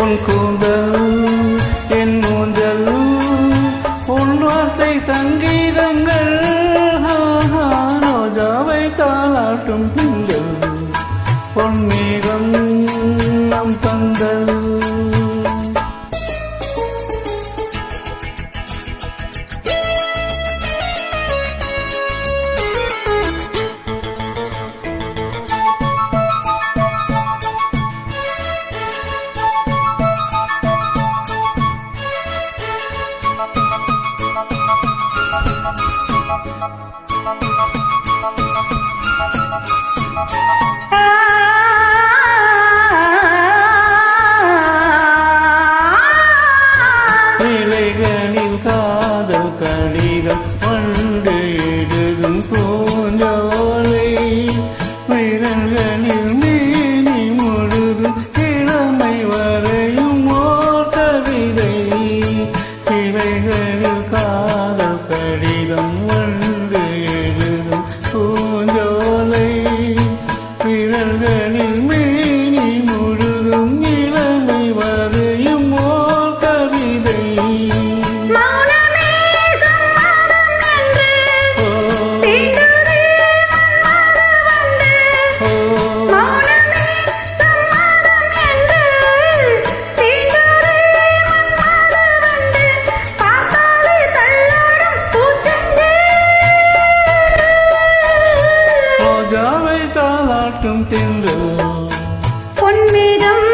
உன் கூந்தல் என் மூந்தல் உன் வார்த்தை சங்கீதங்கள். ரோஜாவை தாளாட்டும் திங்கள் பொன்மேகம் நம் தந்தல் பிழைகளின் காதல் கடிகள் மண்டு பொன்மேகம்